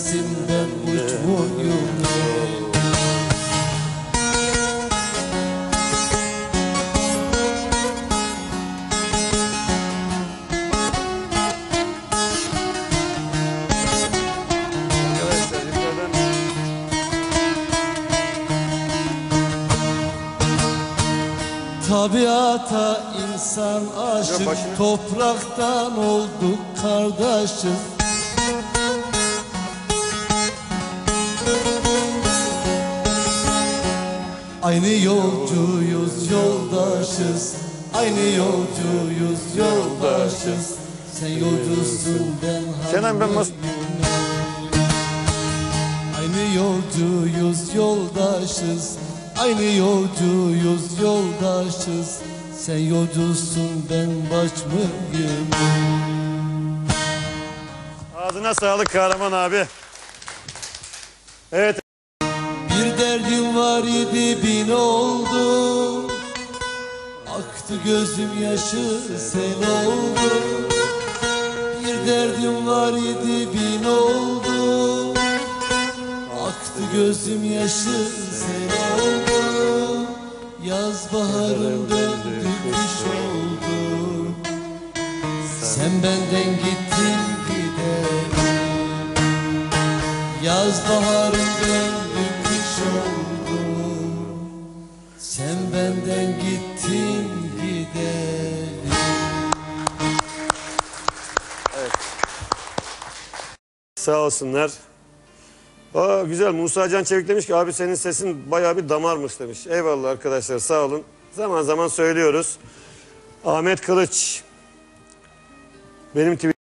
Arkadaşlar yukarıdan Tabiata insan aşık Topraktan olduk kardeşim Aynı yolcuyuz yoldaşız. Aynı yolcuyuz yoldaşız. Sen yolcusun ben Kenan, ben. Aynı yolcuyuz yoldaşız. Aynı yolcuyuz yoldaşız. Sen yolcusun ben baş mıyım ağzına sağlık kahraman abi. Evet idi bin oldu. Aktı gözüm yaşı sel oldu. Bir derdim var idi bin oldu. Aktı gözüm yaşı sel oldu. Yaz baharım döndü kış oldu. Sen benden gittin gidelim Yaz baharım döndü kış oldu Sen benden gittin gidelim sağ olsunlar. Aa, güzel Musa Can Çevik demiş ki abi senin sesin bayağı bir damarmış demiş. Eyvallah arkadaşlar sağ olun. Zaman zaman söylüyoruz. Ahmet Kılıç. Benim Twitter